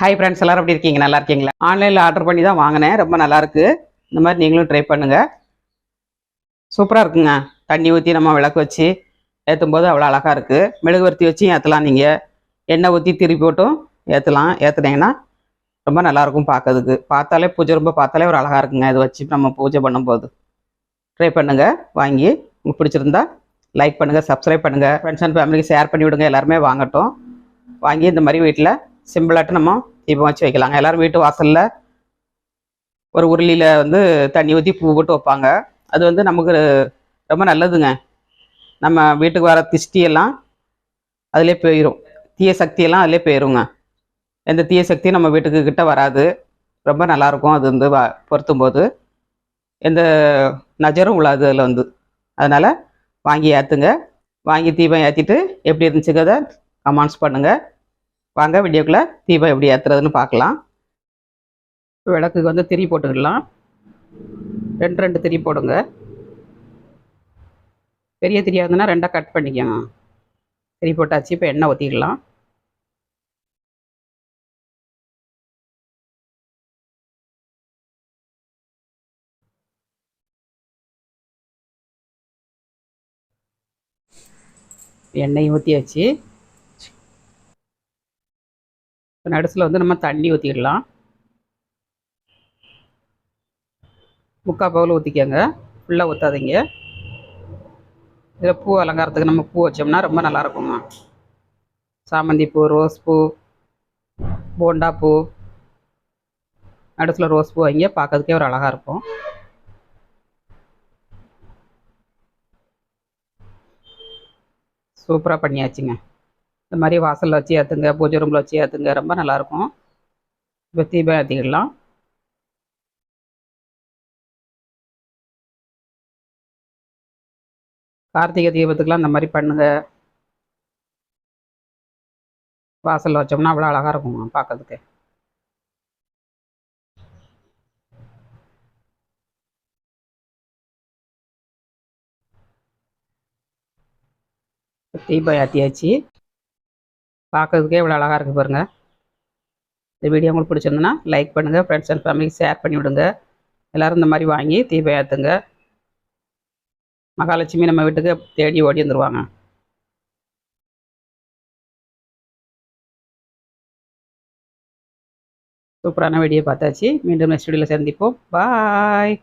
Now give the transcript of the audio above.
Hi friends எல்லாரும் எப்படி இருக்கீங்க? நல்லா இருக்கீங்களா? ஆன்லைனில் ஆர்டர் பண்ணி தான் வாங்கினேன். ரொம்ப நல்லா இருக்கு. இந்த மாதிரி நீங்களும் ட்ரை பண்ணுங்க. சூப்பராக இருக்குங்க. தண்ணி ஊற்றி நம்ம விளக்கு வச்சு ஏற்றும் போது அவ்வளோ அழகாக இருக்குது மெழுகுவர்த்தி வச்சு ஏற்றலாம் நீங்கள் எண்ணெய் ஊற்றி திருப்பி போட்டும் ஏற்றலாம் ஏற்றுனீங்கன்னா ரொம்ப நல்லாயிருக்கும் பார்க்கறதுக்கு பார்த்தாலே பூஜை ரொம்ப பார்த்தாலே ஒரு அழகாக இருக்குங்க. இதை வச்சு நம்ம பூஜை பண்ணும்போது. ட்ரை பண்ணுங்கள் வாங்கி உங்களுக்கு பிடிச்சிருந்தா லைக் பண்ணுங்கள் சப்ஸ்கிரைப் பண்ணுங்கள் ஃப்ரெண்ட்ஸ் அண்ட் ஃபேமிலிக்கு ஷேர் பண்ணி விடுங்க. எல்லாருமே வாங்கட்டும். வாங்கி இந்த மாதிரி வீட்டில் சிம்பிளாட்டு நம்ம தீபம் வச்சு வைக்கலாங்க எல்லாரும் வீட்டு வாசலில் ஒரு உருளியில் வந்து தண்ணி ஊற்றி பூ போட்டு வைப்பாங்க. அது வந்து நமக்கு ரொம்ப நல்லதுங்க. நம்ம வீட்டுக்கு வர திஷ்டி எல்லாம் அதிலே போயிடும் தீய சக்தியெல்லாம் அதிலே போயிருங்க. எந்த தீய சக்தியும் நம்ம வீட்டுக்கு கிட்ட வராது. ரொம்ப நல்லாயிருக்கும் அது வந்து வ- பொருத்தும் போது எந்த நஜரும் உள்ளாது அதில் வந்து. அதனால் வாங்கி ஏற்றுங்க வாங்கி தீபம் ஏற்றிட்டு எப்படி இருந்துச்சுங்கிறத கமெண்ட்ஸ் பண்ணுங்கள் வாங்க வீடியோக்குள்ளே தீபம் எப்படி ஏற்றுறதுன்னு பார்க்கலாம். விளக்குக்கு வந்து திரி போட்டுக்கலாம். ரெண்டு ரெண்டு திரி போடுங்க. பெரிய திரியாக இருந்ததுன்னா ரெண்டாக கட் பண்ணிக்கோங்க திரி போட்டாச்சு இப்போ எண்ணெய் ஊற்றிக்கலாம் எண்ணெய் ஊற்றியாச்சு நடுசில் வந்து நம்ம தண்ணி ஊற்றிடலாம் முக்கால் பவுல் ஊற்றிக்கோங்க ஃபுல்லாக ஊற்றாதீங்க இதில் பூ அலங்காரத்துக்கு நம்ம பூ வச்சோம்னா ரொம்ப நல்லா இருக்குங்க சாமந்தி பூ ரோஸ் பூ போண்டா பூ. நடுசில் ரோஸ் பூ வைங்க பார்க்கறதுக்கே ஒரு அழகாக இருக்கும். சூப்பராக பண்ணியாச்சுங்க. இந்த மாதிரி வாசலில் வச்சு ஏற்றுங்க பூஜை ரூமில் வச்சு ஏற்றுங்க ரொம்ப நல்லாயிருக்கும். இப்போ தீபம் ஏற்றிக்கிடலாம் கார்த்திகை தீபத்துக்கெலாம் இந்த மாதிரி பண்ணுங்க. வாசலில் வச்சோம்னா அவ்வளோ அழகாக இருக்கும் பார்க்கறதுக்கு. தீபம் ஏற்றியாச்சு பார்க்கறதுக்கே இவ்வளோ அழகாக இருக்குது பாருங்கள் இந்த வீடியோ உங்களுக்கு பிடிச்சிருந்தனா லைக் பண்ணுங்கள் ஃப்ரெண்ட்ஸ் அண்ட் ஃபேமிலிக்கு ஷேர் பண்ணி விடுங்க. எல்லோரும் இந்த மாதிரி வாங்கி தீபம் ஏற்றுங்க மகாலட்சுமி நம்ம வீட்டுக்கு தேடி ஓடி வந்துடுவாங்க சூப்பரான வீடியோ பார்த்தாச்சு. மீண்டும் நெக்ஸ்ட் வீடியோவில் சந்திப்போம். பாய்